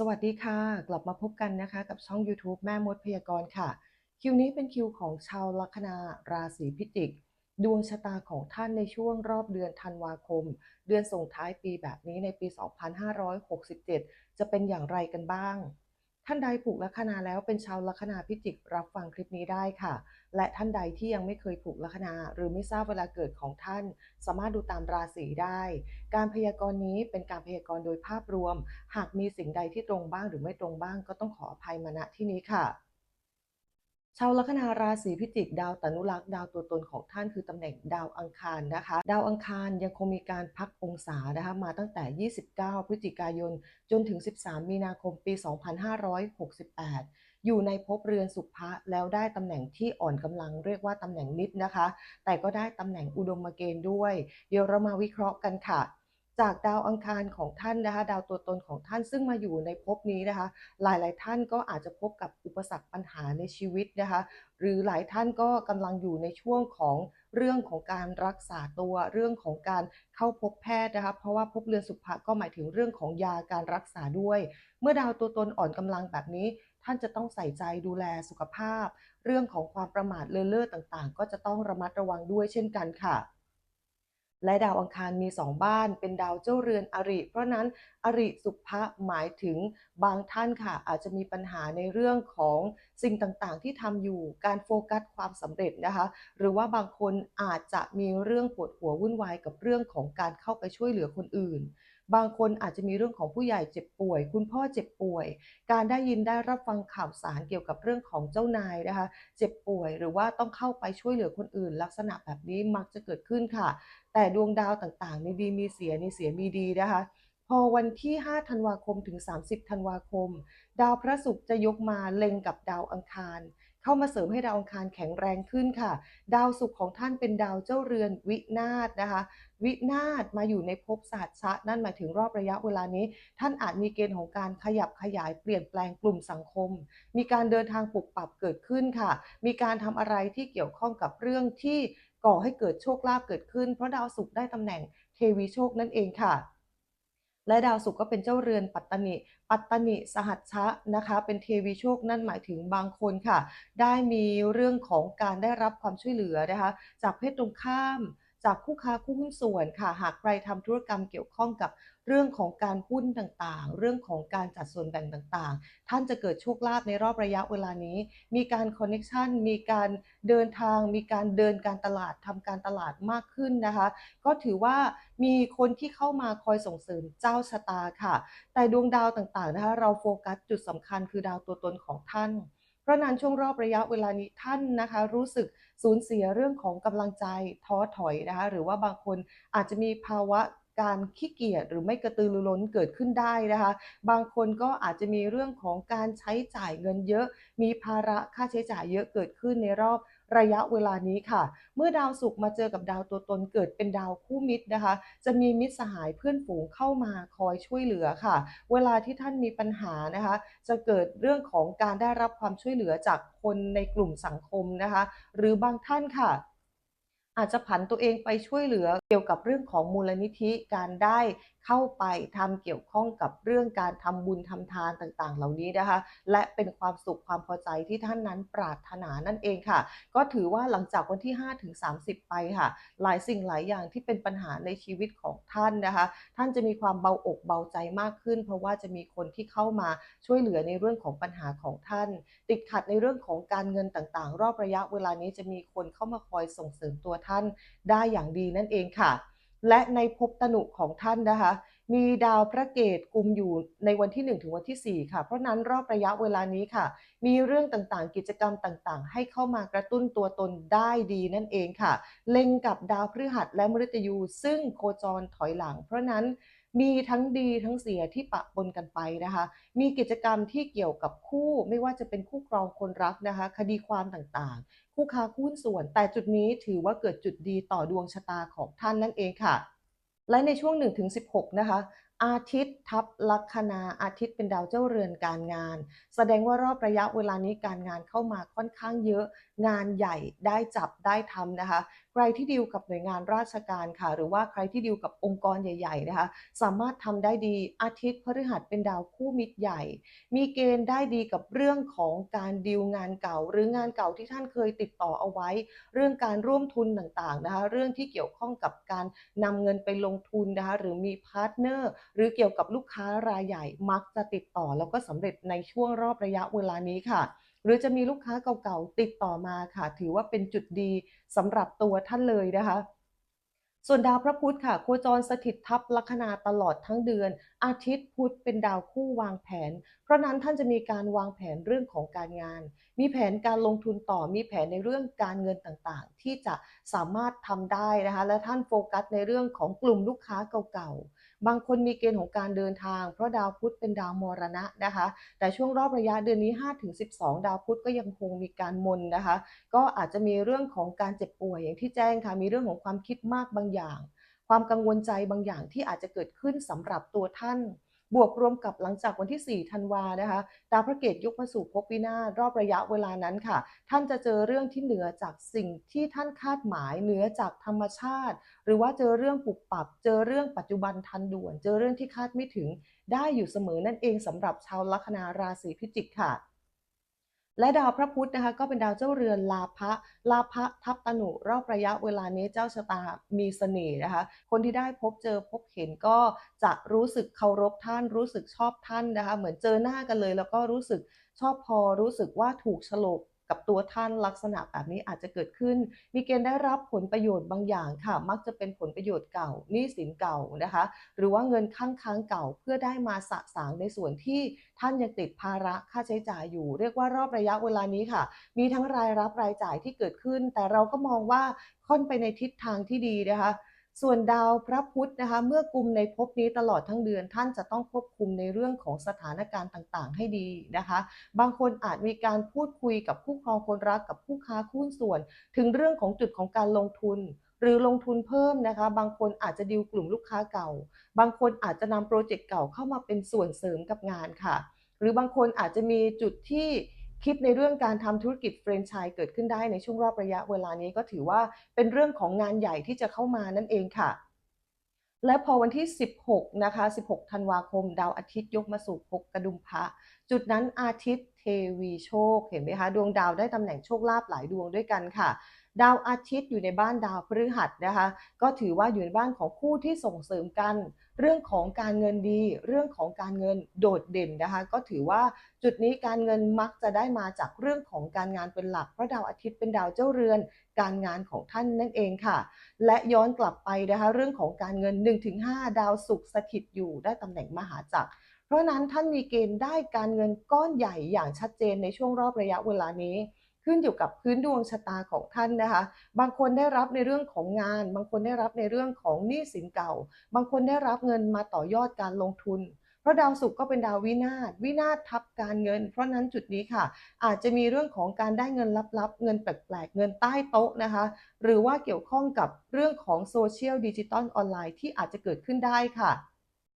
สวัสดีค่ะ กลับมาพบกันนะคะกับช่อง YouTube แม่มดพยากรณ์ค่ะ คิวนี้เป็นคิวของชาวลัคนาราศีพิจิก ดวงชะตาของท่านในช่วงรอบเดือนธันวาคม เดือนส่งท้ายปีแบบนี้ในปี 2567 จะเป็นอย่างไรกันบ้าง ท่านใดผูกลัคนาแล้วเป็นชาวลัคนาพิจิกรับฟังคลิปนี้ได้ค่ะ และท่านใดที่ยังไม่เคยผูกลัคนา หรือไม่ทราบเวลาเกิดของท่าน สามารถดูตามราศีได้ การพยากรณ์นี้เป็นการพยากรณ์โดยภาพรวม หากมีสิ่งใดที่ตรงบ้างหรือไม่ตรงบ้างก็ต้องขออภัยมาณที่นี้ค่ะ ชาวลัคนาราศีพิจิกดาวตนุรักษ์ดาวตัวตนของท่านคือตำแหน่งดาวอังคารนะคะ ดาวอังคารยังคงมีการพักองศานะคะมาตั้งแต่ 29 พฤศจิกายน จนถึง 13 มีนาคมปี 2568 อยู่ในภพเรือนสุภะแล้วได้ตำแหน่งที่อ่อนกำลังเรียกว่าตำแหน่งนิดนะคะ แต่ก็ได้ตำแหน่งอุดมเกณฑ์ด้วย เดี๋ยวเรามาวิเคราะห์กันค่ะ จากดาวอังคารของท่านนะคะ ดาวตัวตนของท่านซึ่งมาอยู่ในภพนี้นะคะ หลายๆ ท่านก็อาจจะพบกับอุปสรรคปัญหาในชีวิตนะคะ หรือหลายท่านก็กำลังอยู่ในช่วงของเรื่องของการรักษาตัวเรื่องของการเข้าพบแพทย์นะคะเพราะว่าภพเรือนสุภะก็หมายถึงเรื่องของยาการรักษาด้วย เมื่อดาวตัวตนอ่อนกำลังแบบนี้ ท่านจะต้องใส่ใจดูแลสุขภาพ เรื่องของความประมาทเลินเล่อต่างๆ ก็จะต้องระมัดระวังด้วยเช่นกันค่ะ และดาวอังคารมี2บ้านเป็นดาวเจ้าเรือนอริ เพราะนั้นอริสุภะหมายถึงบางท่านค่ะ อาจจะมีปัญหาในเรื่องของสิ่งต่างๆ ที่ทำอยู่การโฟกัสความสำเร็จนะคะ หรือว่าบางคนอาจจะมีเรื่องปวดหัววุ่นวายกับเรื่องของการเข้าไปช่วยเหลือคนอื่น บางคนอาจจะมีเรื่องของผู้ใหญ่เจ็บป่วย คุณพ่อเจ็บป่วย การได้ยินได้รับฟังข่าวสารเกี่ยวกับเรื่องของเจ้านายนะคะ เจ็บป่วยหรือว่าต้องเข้าไปช่วยเหลือคนอื่น ลักษณะแบบนี้มักจะเกิดขึ้นค่ะ แต่ดวงดาวต่างๆในดีมีเสียในเสียมีดีนะคะ พอวันที่ 5 ธันวาคมถึง 30 ธันวาคม ดาวพระศุกร์จะยกมาเล็งกับดาวอังคาร เข้ามาเสริมให้ดาวอังคารแข็งแรงขึ้นค่ะ ดาวศุกร์ของท่านเป็นดาวเจ้าเรือนวินาศนะคะ วินาศมาอยู่ในภพศาสตร์ชะนั่นหมายถึงรอบระยะเวลานี้ ท่านอาจมีเกณฑ์ของการขยับขยายเปลี่ยนแปลงกลุ่มสังคม มีการเดินทางปรับปรับเกิดขึ้นค่ะ มีการทำอะไรที่เกี่ยวข้องกับเรื่องที่ ก่อให้เกิดโชคลาภเกิดขึ้น เพราะดาวศุกร์ได้ตำแหน่งเทวีโชคนั่นเองค่ะ และดาวศุกร์ก็เป็นเจ้าเรือนปัตตนิ ปัตตนิสหัชชะนะคะ เป็นเทวีโชคนั่นหมายถึงบางคนค่ะ ได้มีเรื่องของการได้รับความช่วยเหลือนะคะ จากเพศตรงข้าม จากคู่ค้าคู่หุ้นส่วนค่ะ หากใครทำธุรกรรมเกี่ยวข้องกับเรื่องของการหุ้นต่างๆ เรื่องของการจัดส่วนแบ่งต่างๆ ท่านจะเกิดโชคลาภในรอบระยะเวลานี้ มีการคอนเน็ชันมีการเดินทาง มีการเดินการตลาดทำการตลาดมากขึ้นนะคะ ก็ถือว่ามีคนที่เข้ามาคอยส่งเสริมเจ้าชะตาค่ะ แต่ดวงดาวต่างๆนะคะ เราโฟกัสจุดสำคัญคือดาวตัวตนของท่าน เพราะนั้นช่วงรอบระยะเวลานี้ท่านนะคะ รู้สึกสูญเสียเรื่องของกำลังใจท้อถอยนะคะ หรือว่าบางคนอาจจะมีภาวะการขี้เกียจหรือไม่กระตือรือร้นเกิดขึ้นได้นะคะ บางคนก็อาจจะมีเรื่องของการใช้จ่ายเงินเยอะ มีภาระค่าใช้จ่ายเยอะเกิดขึ้นในรอบ ระยะเวลานี้ค่ะ เมื่อดาวศุกร์มาเจอกับดาวตัวตนเกิดเป็นดาวคู่มิตรนะคะ จะมีมิตรสหายเพื่อนฝูงเข้ามาคอยช่วยเหลือค่ะ เวลาที่ท่านมีปัญหานะคะ จะเกิดเรื่องของการได้รับความช่วยเหลือจากคนในกลุ่มสังคมนะคะ หรือบางท่านค่ะอาจจะผันตัวเองไปช่วยเหลือเกี่ยวกับเรื่องของมูลนิธิการได้ เข้าไปทำเกี่ยวข้องกับเรื่องการทำบุญทำทานต่างๆ เหล่านี้นะคะ และเป็นความสุขความพอใจที่ท่านนั้นปรารถนานั่นเองค่ะ ก็ถือว่าหลังจากวันที่5ถึง30 ไปค่ะ หลายสิ่งหลายอย่างที่เป็นปัญหาในชีวิตของท่านนะคะ ท่านจะมีความเบาอกเบาใจมากขึ้น เพราะว่าจะมีคนที่เข้ามาช่วยเหลือในเรื่องของปัญหาของท่าน ติดขัดในเรื่องของการเงินต่างๆ รอบระยะเวลานี้จะมีคนเข้ามาคอยส่งเสริมตัวท่านได้อย่างดีนั่นเองค่ะ และในภพตนุของท่านนะคะ มีดาวพระเกตกุมอยู่ในวันที่ 1 ถึงวันที่ 4 ค่ะ เพราะนั้นรอบระยะเวลานี้ค่ะ มีเรื่องต่างๆ กิจกรรมต่างๆ ให้เข้ามากระตุ้นตัวตนได้ดีนั่นเองค่ะ เล็งกับดาวพฤหัสและมฤตยู ซึ่งโคจรถอยหลัง เพราะนั้นมีทั้งดีทั้งเสียที่ปะปนกันไปนะคะ มีกิจกรรมที่เกี่ยวกับคู่ไม่ว่าจะเป็นคู่ครองคนรักนะคะ คดีความต่างๆ คู่ค้าหุ้นส่วน แต่จุดนี้ถือว่าเกิดจุดดีต่อดวงชะตาของท่านนั่นเองค่ะ และในช่วง 1-16 นะคะ อาทิตย์ทับลัคนาอาทิตย์เป็นดาวเจ้าเรือนการงาน แสดงว่ารอบระยะเวลานี้การงานเข้ามาค่อนข้างเยอะ งานใหญ่ได้จับได้ทำนะคะ ใครที่ดีลกับหน่วยงานราชการค่ะ หรือว่าใครที่ดีลกับองค์กรใหญ่ๆนะคะ สามารถทำได้ดีอาทิตย์พฤหัสเป็นดาวคู่มิตรใหญ่ มีเกณฑ์ได้ดีกับเรื่องของการดีลงานเก่า หรืองานเก่าที่ท่านเคยติดต่อเอาไว้ เรื่องการร่วมทุนต่างๆนะคะ เรื่องที่เกี่ยวข้องกับการนำเงินไปลงทุนนะคะหรือมีพาร์ตเนอร์หรือเกี่ยวกับลูกค้ารายใหญ่มักจะติดต่อแล้วก็สำเร็จในช่วงรอบระยะเวลานี้ค่ะ หรือจะมีลูกค้าเก่าๆติดต่อมาค่ะ ถือว่าเป็นจุดดีสำหรับตัวท่านเลยนะคะส่วนดาวพระพุธค่ะ โคจรสถิตทับลัคนาตลอดทั้งเดือน อาทิตย์พุธเป็นดาวคู่วางแผน เพราะนั้นท่านจะมีการวางแผนเรื่องของการงาน มีแผนการลงทุนต่อมีแผนในเรื่องการเงินต่างๆ ที่จะสามารถทำได้นะคะ และท่านโฟกัสในเรื่องของกลุ่มลูกค้าเก่าๆ บางคนมีเกณฑ์ของการเดินทาง เพราะดาวพุธเป็นดาวมรณะนะคะ แต่ช่วงรอบระยะเดือนนี้ 5-12 ดาวพุธก็ยังคงมีการมนนะคะ ก็อาจจะมีเรื่องของการเจ็บป่วยอย่างที่แจ้งค่ะ มีเรื่องของความคิดมากบางอย่าง ความกังวลใจบางอย่างที่อาจจะเกิดขึ้นสำหรับตัวท่าน บวกรวมกับหลังจากวันที่ 4 ธันวานะคะ ดาวพระเกตยกมาสู่ภพวินาศรอบระยะเวลานั้นค่ะ ท่านจะเจอเรื่องที่เหนือจากสิ่งที่ท่านคาดหมายเหนือจากธรรมชาติ หรือว่าเจอเรื่องปรับปรับ เจอเรื่องปัจจุบันทันด่วน เจอเรื่องที่คาดไม่ถึง ได้อยู่เสมอนั่นเองสำหรับชาวลัคนาราศีพิจิกค่ะ และดาวพระพุธนะคะก็เป็นดาวเจ้าเรือนลาภะลาภะทับตนุรอบระยะเวลานี้เจ้าชะตามีเสน่ห์นะคะ คนที่ได้พบเจอพบเห็นก็จะรู้สึกเคารพท่าน รู้สึกชอบท่านนะคะ เหมือนเจอหน้ากันเลย แล้วก็รู้สึกชอบพอรู้สึกว่าถูกฉลก กับตัวท่านลักษณะแบบนี้อาจจะเกิดขึ้น มีเกณฑ์ได้รับผลประโยชน์บางอย่างค่ะ มักจะเป็นผลประโยชน์เก่าหนี้สินเก่านะคะ หรือว่าเงินข้างค้างเก่าเพื่อได้มาสะสางในส่วนที่ท่านยังติดภาระค่าใช้จ่ายอยู่ เรียกว่ารอบระยะเวลานี้ค่ะ มีทั้งรายรับรายจ่ายที่เกิดขึ้น แต่เราก็มองว่าค่อนไปในทิศทางที่ดีนะคะ ส่วนดาวพระพุธนะคะเมื่อกุมในภพนี้ตลอดทั้งเดือน ท่านจะต้องควบคุมในเรื่องของสถานการณ์ต่างๆ ให้ดีนะคะ บางคนอาจมีการพูดคุยกับคู่ครองคนรักกับคู่ค้าหุ้นส่วน ถึงเรื่องของจุดของการลงทุนหรือลงทุนเพิ่มนะคะ บางคนอาจจะดีลกลุ่มลูกค้าเก่า บางคนอาจจะนำโปรเจกต์เก่าเข้ามาเป็นส่วนเสริมกับงานค่ะ หรือบางคนอาจจะมีจุดที่ คิดในเรื่องการทำธุรกิจแฟรนไชส์เกิดขึ้นได้ในช่วงรอบระยะเวลานี้ก็ถือว่าเป็นเรื่องของงานใหญ่ที่จะเข้ามานั่นเองค่ะ และพอวันที่ 16 นะคะ 16 ธันวาคม ดาวอาทิตย์ยกมาสู่ภพกระดุมพระ จุดนั้นอาทิตย์เทวีโชค เห็นไหมคะ ดวงดาวได้ตำแหน่งโชคลาภหลายดวงด้วยกันค่ะดาวอาทิตย์อยู่ในบ้านดาวพฤหัสนะคะ ก็ถือว่าอยู่ในบ้านของคู่ที่ส่งเสริมกัน เรื่องของการเงินดี เรื่องของการเงินโดดเด่นนะคะ ก็ถือว่าจุดนี้การเงินมักจะได้มาจากเรื่องของการงานเป็นหลักเพราะดาวอาทิตย์เป็นดาวเจ้าเรือน การงานของท่านนั่นเองค่ะ และย้อนกลับไปนะคะเรื่องของการเงิน 1-5 ดาวศุกร์สถิตอยู่ได้ตำแหน่งมหาจักรเพราะนั้นท่านมีเกณฑ์ได้การเงินก้อนใหญ่อย่างชัดเจนในช่วงรอบระยะเวลานี้ ขึ้นอยู่กับพื้นดวงชะตาของท่านนะคะ บางคนได้รับในเรื่องของงาน บางคนได้รับในเรื่องของหนี้สินเก่า บางคนได้รับเงินมาต่อยอดการลงทุนเพราะดาวศุกร์ก็เป็นดาววินาศวินาศทับการเงิน เพราะนั้นจุดนี้ค่ะ อาจจะมีเรื่องของการได้เงินลับๆ เงินแปลกๆ เงินใต้โต๊ะนะคะ หรือว่าเกี่ยวข้องกับเรื่องของโซเชียลดิจิตอลออนไลน์ที่อาจจะเกิดขึ้นได้ค่ะ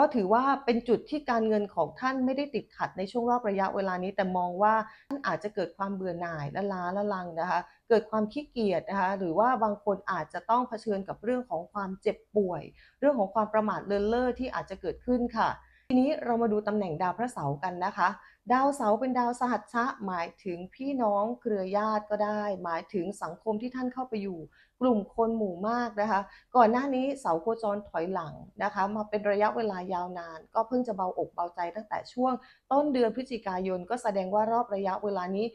ก็ถือว่าเป็นจุดที่การเงินของท่านไม่ได้ติดขัดในช่วงรอบระยะเวลานี้ แต่มองว่าท่านอาจจะเกิดความเบื่อหน่ายละล้าละลังนะคะ เกิดความขี้เกียจนะคะ หรือว่าบางคนอาจจะต้องเผชิญกับเรื่องของความเจ็บป่วย เรื่องของความประมาทเลินเล่อที่อาจจะเกิดขึ้นค่ะ ทีนี้เรามาดูตำแหน่งดาวพระเสาร์กันนะคะ ดาวเสาร์เป็นดาวสหัชชะ หมายถึงพี่น้องเครือญาติก็ได้ หมายถึงสังคมที่ท่านเข้าไปอยู่ กลุ่มคนหมู่มากนะคะ ก่อนหน้านี้เสาโคจรถอยหลังนะคะ มาเป็นระยะเวลายาวนาน ก็เพิ่งจะเบาอกเบาใจตั้งแต่ช่วง ต้นเดือนพฤศจิกายนก็แสดงว่ารอบระยะเวลานี้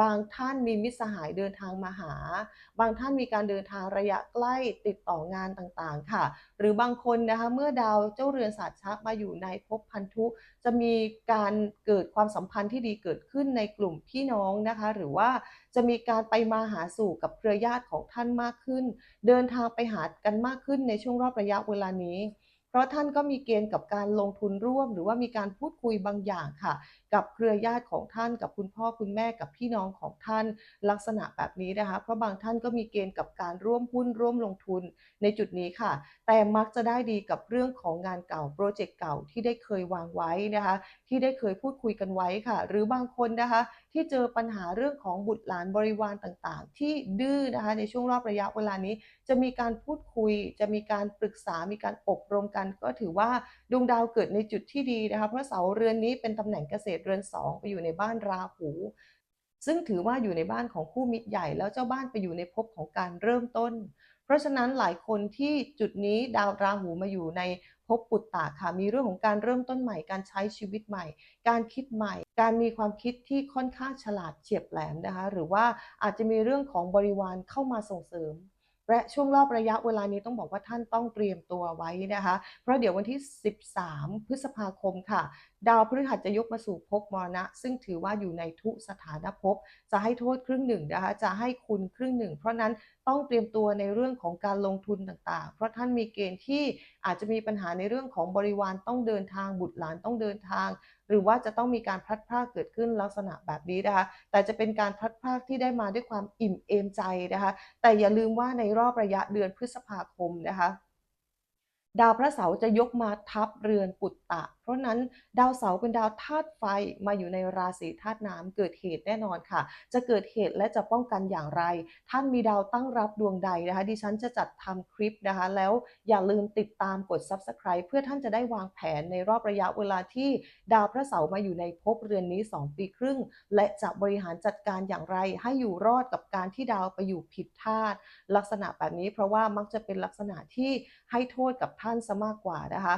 บางท่านมีมิตรสหายเดินทางมาหา บางท่านมีการเดินทางระยะใกล้ติดต่องานต่างๆค่ะ หรือบางคนนะคะเมื่อดาวเจ้าเรือนศาสตร์ชักมาอยู่ในภพพันธุ จะมีการเกิดความสัมพันธ์ที่ดีเกิดขึ้นในกลุ่มพี่น้องนะคะ หรือว่าจะมีการไปมาหาสู่กับเครือญาติของท่านมากขึ้น เดินทางไปหากันมากขึ้นในช่วงรอบระยะเวลานี้ เพราะท่านก็มีเกณฑ์กับการลงทุนร่วม หรือว่ามีการพูดคุยบางอย่างค่ะกับเครือญาติของท่าน กับคุณพ่อคุณแม่กับพี่น้องของท่าน ลักษณะแบบนี้นะคะ เพราะบางท่านก็มีเกณฑ์กับการร่วมหุ้นร่วมลงทุนในจุดนี้ค่ะ แต่มักจะได้ดีกับเรื่องของงานเก่าโปรเจกต์เก่าที่ได้เคยวางไว้นะคะ ที่ได้เคยพูดคุยกันไว้ค่ะ หรือบางคนนะคะ ที่เจอปัญหาเรื่องของบุตรหลานบริวารต่างๆ ที่ดื้อนะคะ ในช่วงรอบระยะเวลานี้ จะมีการพูดคุย จะมีการปรึกษา มีการอบรมกัน ก็ถือว่าดวงดาวเกิดในจุดที่ดีนะคะ เพราะเสาเรือนนี้เป็นตำแหน่งเกษตรเรือน2ไปอยู่ในบ้านราหู ซึ่งถือว่าอยู่ในบ้านของคู่มิตรใหญ่แล้วเจ้าบ้านไปอยู่ในภพของการเริ่มต้น เพราะฉะนั้นหลายคนที่จุดนี้ดาวราหูมาอยู่ในภพปุตตะค่ะมีเรื่องของการเริ่มต้นใหม่ การใช้ชีวิตใหม่ การคิดใหม่ การมีความคิดที่ค่อนข้างฉลาดเฉียบแหลมนะคะ หรือว่าอาจจะมีเรื่องของบริวารเข้ามาส่งเสริมและช่วงรอบระยะเวลานี้ต้องบอกว่าท่านต้องเตรียมตัวไว้นะคะ เพราะเดี๋ยววันที่ 13 พฤษภาคมค่ะดาวพฤหัสจะยกมาสู่ภพมรณะ ซึ่งถือว่าอยู่ในทุสถานภพจะให้โทษครึ่งหนึ่งนะคะจะให้คุณครึ่งหนึ่ง เพราะนั้นต้องเตรียมตัวในเรื่องของการลงทุนต่างๆ เพราะท่านมีเกณฑ์ที่อาจจะมีปัญหาในเรื่องของบริวารต้องเดินทางบุตรหลานต้องเดินทาง หรือว่าจะต้องมีการพลัดพรากเกิดขึ้นลักษณะแบบนี้นะคะแต่จะเป็นการพลัดพรากที่ได้มาด้วยความอิ่มเอมใจนะคะแต่อย่าลืมว่าในรอบระยะเดือนพฤษภาคมนะคะดาวพระเสาร์จะยกมาทับเรือนปุตตะ เพราะนั้นดาวเสาร์เป็นดาวธาตุไฟมาอยู่ในราศีธาตุน้ำเกิดเหตุแน่นอนค่ะ จะเกิดเหตุและจะป้องกันอย่างไร ท่านมีดาวตั้งรับดวงใดนะคะ ดิฉันจะจัดทำคลิปนะคะ แล้วอย่าลืมติดตามกด Subscribe เพื่อท่านจะได้วางแผนในรอบระยะเวลาที่ดาวพระเสาร์มาอยู่ในภพเรือนนี้ 2 ปีครึ่ง และจะบริหารจัดการอย่างไร ให้อยู่รอดกับการที่ดาวไปอยู่ผิดธาตุลักษณะแบบนี้เพราะว่ามักจะเป็นลักษณะที่ให้โทษกับท่านซะมากกว่านะคะ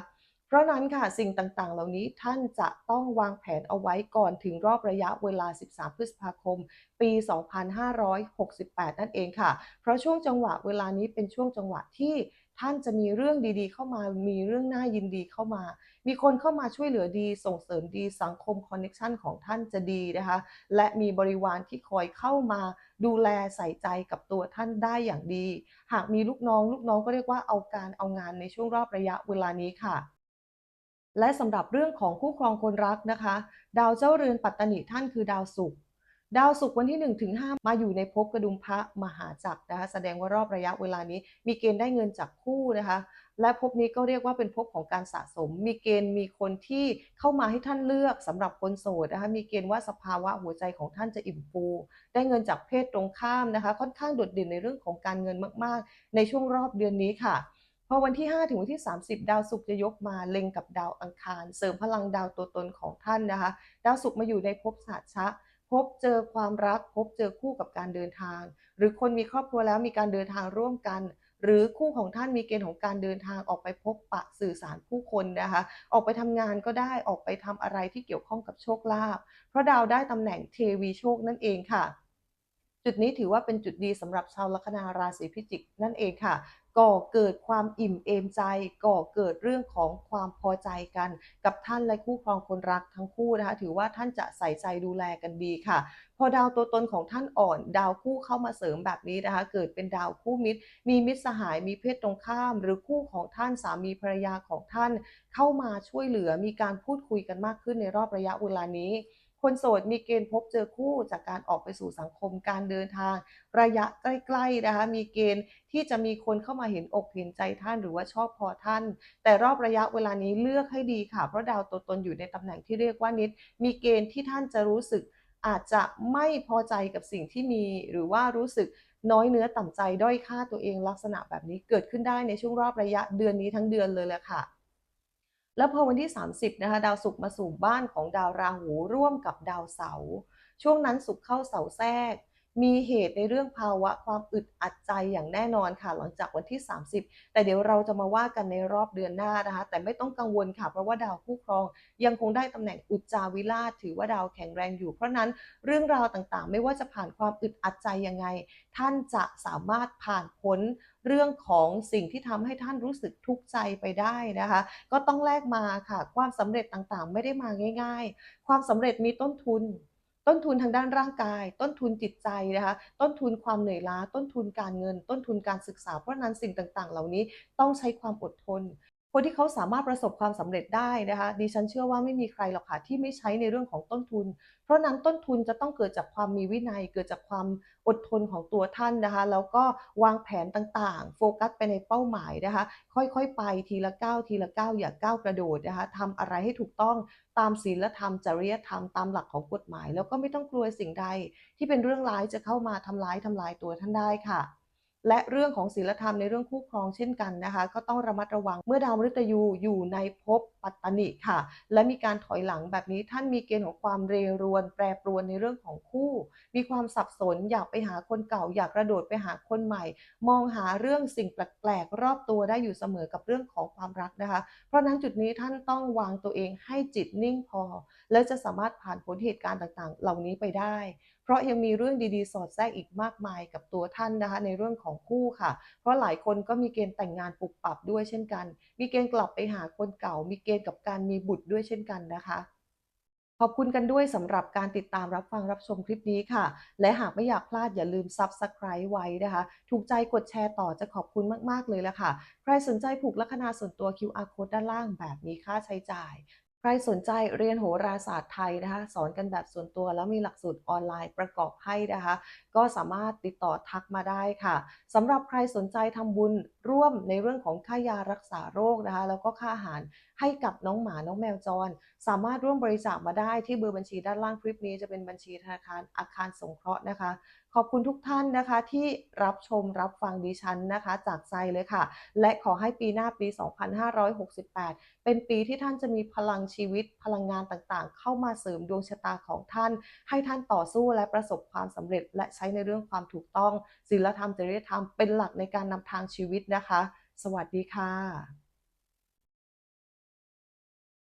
เพราะนั้นค่ะสิ่งต่างๆ เหล่านี้ท่านจะต้องวางแผนเอาไว้ก่อนถึงรอบระยะเวลา 13 พฤษภาคม ปี 2568 นั่นเองค่ะ เพราะช่วงจังหวะเวลานี้เป็นช่วงจังหวะที่ท่านจะมีเรื่องดีๆ เข้ามา มีเรื่องน่ายินดีเข้ามา มีคนเข้ามาช่วยเหลือดี ส่งเสริมดี สังคมคอนเนคชันของท่านจะดีนะคะ และมีบริวารที่คอยเข้ามาดูแลใส่ใจกับตัวท่านได้อย่างดี หากมีลูกน้อง ลูกน้องก็เรียกว่าเอาการเอางานในช่วงรอบระยะเวลานี้ค่ะ และสำหรับเรื่องของคู่ครองคนรักนะคะ ดาวเจ้าเรือนปัตตานิท่านคือดาวศุกร์ดาวศุกร์วันที่1ถึง5มาอยู่ในภพกระดุมพระมหาจักรนะคะแสดงว่ารอบระยะเวลานี้ มีเกณฑ์ได้เงินจากคู่นะคะ และภพนี้ก็เรียกว่าเป็นภพของการสะสม มีเกณฑ์มีคนที่เข้ามาให้ท่านเลือกสำหรับคนโสดนะคะมีเกณฑ์ว่าสภาวะหัวใจของท่านจะอิ่มฟู ได้เงินจากเพศตรงข้ามนะคะ ค่อนข้างโดดเด่นในเรื่องของการเงินมาก ๆ ในช่วงรอบเดือนนี้ค่ะ พอวันที่ 5 ถึงวันที่ 30 ดาวศุกร์จะยกมาเล็งกับดาวอังคาร เสริมพลังดาวตัวตนของท่านนะคะ ดาวศุกร์มาอยู่ในภพศาสตร์ชะพบเจอความรัก พบเจอคู่กับการเดินทาง หรือคนมีครอบครัวแล้วมีการเดินทางร่วมกัน หรือคู่ของท่านมีเกณฑ์ของการเดินทางออกไปพบปะสื่อสารผู้คนนะคะ ออกไปทำงานก็ได้ออกไปทำอะไรที่เกี่ยวข้องกับโชคลาภเพราะดาวได้ตำแหน่งเทวีโชคนั่นเองค่ะ จุดนี้ถือว่าเป็นจุดดีสำหรับชาวลัคนาราศีพิจิกนั่นเองค่ะก่อเกิดความอิ่มเอมใจ ก่อเกิดเรื่องของความพอใจกัน กับท่านและคู่ครองคนรักทั้งคู่นะคะ ถือว่าท่านจะใส่ใจดูแลกันดีค่ะ พอดาวตัวตนของท่านอ่อน ดาวคู่เข้ามาเสริมแบบนี้นะคะ เกิดเป็นดาวคู่มิตร มีมิตรสหายมีเพศตรงข้าม หรือคู่ของท่านสามีภรรยาของท่าน เข้ามาช่วยเหลือมีการพูดคุยกันมากขึ้นในรอบระยะเวลานี้ คนโสดมีเกณฑ์พบเจอคู่จากการออกไปสู่สังคมการเดินทาง ระยะใกล้ๆนะคะมีเกณฑ์ที่จะมีคนเข้ามาเห็นอกเห็นใจท่านหรือว่าชอบพอท่าน แต่รอบระยะเวลานี้เลือกให้ดีค่ะ เพราะดาวตัวตนอยู่ในตำแหน่งที่เรียกว่านิด มีเกณฑ์ที่ท่านจะรู้สึกอาจจะไม่พอใจกับสิ่งที่มี หรือว่ารู้สึกน้อยเนื้อต่ำใจด้อยค่าตัวเองลักษณะแบบนี้เกิดขึ้นได้ในช่วงรอบระยะเดือนนี้ทั้งเดือนเลยแหละค่ะ แล้วพอวันที่ 30นะคะดาวศุกร์มาสู่บ้านของดาวราหูร่วมกับดาวเสาร์ช่วงนั้นศุกร์เข้าเสาแทรก มีเหตุในเรื่องภาวะความอึดอัดใจอย่างแน่นอนค่ะ หลังจากวันที่ 30 แต่เดี๋ยวเราจะมาว่ากันในรอบเดือนหน้านะคะ แต่ไม่ต้องกังวลค่ะ เพราะว่าดาวคู่ครอง ยังคงได้ตำแหน่งอุจจาวิราชถือว่าดาวแข็งแรงอยู่ เพราะนั้นเรื่องราวต่างๆ ไม่ว่าจะผ่านความอึดอัดใจยังไง ท่านจะสามารถผ่านพ้นเรื่องของสิ่งที่ทำให้ท่านรู้สึกทุกข์ใจไปได้นะคะ ก็ต้องแลกมาค่ะ ความสำเร็จต่างๆ ไม่ได้มาง่าย ๆ ความสำเร็จมีต้นทุน ต้นทุนทางด้านร่างกาย ต้นทุนจิตใจนะคะ ต้นทุนความเหนื่อยล้า ต้นทุนการเงิน ต้นทุนการศึกษา เพราะฉะนั้นสิ่งต่างๆ เหล่านี้ต้องใช้ความอดทน คนที่เขาสามารถประสบความสำเร็จได้นะคะดิฉันเชื่อว่าไม่มีใครหรอกค่ะที่ไม่ใช้ในเรื่องของต้นทุน เพราะนั้นต้นทุนจะต้องเกิดจากความมีวินัย เกิดจากความอดทนของตัวท่านนะคะแล้วก็วางแผนต่างๆ โฟกัสไปในเป้าหมายนะคะค่อยๆ ไปทีละก้าวทีละก้าวอย่าก้าวกระโดดนะคะทำอะไรให้ถูกต้องตามศีลธรรมจริยธรรมตามหลักของกฎหมาย แล้วก็ไม่ต้องกลัวสิ่งใด ที่เป็นเรื่องร้ายจะเข้ามาทำร้ายทำลายตัวท่านได้ค่ะ และเรื่องของศีลธรรมในเรื่องคู่ครองเช่นกันนะคะ ก็ต้องระมัดระวังเมื่อดาวมฤตยูอยู่ในภพปัตตนิค่ะ และมีการถอยหลังแบบนี้ท่านมีเกณฑ์ของความเรรวน แปรปรวนในเรื่องของคู่ มีความสับสนอยากไปหาคนเก่า อยากกระโดดไปหาคนใหม่ มองหาเรื่องสิ่งแปลกๆรอบตัวได้อยู่เสมอกับเรื่องของความรักนะคะ เพราะนั้นจุดนี้ท่านต้องวางตัวเองให้จิตนิ่งพอ แล้วจะสามารถผ่านพ้นเหตุการณ์ต่างๆ เหล่านี้ไปได้ เพราะยังมีเรื่องดีๆ สอดแทรกอีกมากมายกับตัวท่านนะคะ ในเรื่องของคู่ค่ะ เพราะหลายคนก็มีเกณฑ์แต่งงานปุบปับด้วยเช่นกัน มีเกณฑ์กลับไปหาคนเก่า มีเกณฑ์กับการมีบุตรด้วยเช่นกันนะคะขอบคุณกันด้วยสำหรับการติดตามรับฟังรับชมคลิปนี้ค่ะ และหากไม่อยากพลาดอย่าลืม Subscribe ไว้นะคะ ถูกใจกดแชร์ต่อจะขอบคุณมาก ๆ เลยละค่ะ ใครสนใจผูกลัคนาส่วนตัว QR Code ด้านล่างแบบนี้ค่าใช้จ่าย ใครสนใจเรียนโหราศาสตร์ไทยนะคะสอนกันแบบส่วนตัวแล้วมีหลักสูตรออนไลน์ประกอบให้นะคะ ก็สามารถติดต่อทักมาได้ค่ะสำหรับใครสนใจทำบุญร่วมในเรื่องของค่ายารักษาโรคนะคะ แล้วก็ค่าอาหารให้กับน้องหมาน้องแมวจร สามารถร่วมบริจาคมาได้ที่เบอร์บัญชีด้านล่างคลิปนี้จะเป็นบัญชีธนาคารอาคารสงเคราะห์นะคะ อบคุณทุกท่านนะคะที่รับชมรับฟังดิฉันนะคะ จากใจเลยค่ะ และขอให้ปีหน้าปี 2568 เป็นปีที่ท่านจะมีพลังชีวิตพลังงานต่างๆ เข้ามาเสริมดวงชะตาของท่าน ให้ท่านต่อสู้และประสบความสำเร็จ และใช้ในเรื่องความถูกต้องศีลธรรมจริยธรรมเป็นหลักในการนำทางชีวิตนะคะ สวัสดีค่ะ